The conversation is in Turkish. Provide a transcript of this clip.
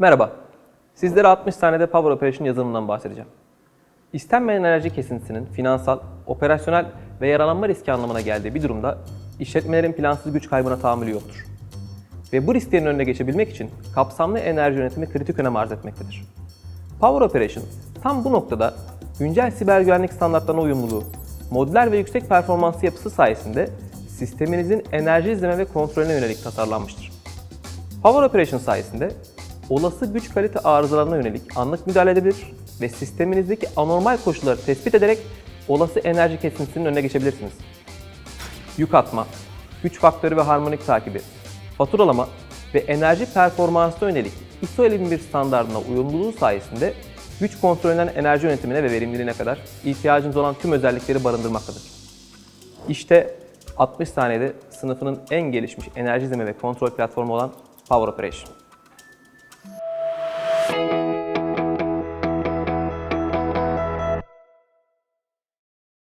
Merhaba. Sizlere 60 saniyede Power Operation yazılımından bahsedeceğim. İstenmeyen enerji kesintisinin finansal, operasyonel ve yaralanma riski anlamına geldiği bir durumda işletmelerin plansız güç kaybına tahammülü yoktur. Ve bu risklerin önüne geçebilmek için kapsamlı enerji yönetimi kritik önem arz etmektedir. Power Operation tam bu noktada güncel siber güvenlik standartlarına uyumluluğu, modüler ve yüksek performanslı yapısı sayesinde sisteminizin enerji izleme ve kontrolüne yönelik tasarlanmıştır. Power Operation sayesinde olası güç kalite arızalarına yönelik anlık müdahale edebilir ve sisteminizdeki anormal koşulları tespit ederek olası enerji kesintisinin önüne geçebilirsiniz. Yük atma, güç faktörü ve harmonik takibi, faturalama ve enerji performansına yönelik ISO 5001 standartına uyumluluğu sayesinde güç kontrolünden enerji yönetimine ve verimliliğine kadar ihtiyacınız olan tüm özellikleri barındırmaktadır. İşte 60 saniyede sınıfının en gelişmiş enerji izleme ve kontrol platformu olan Power Operation.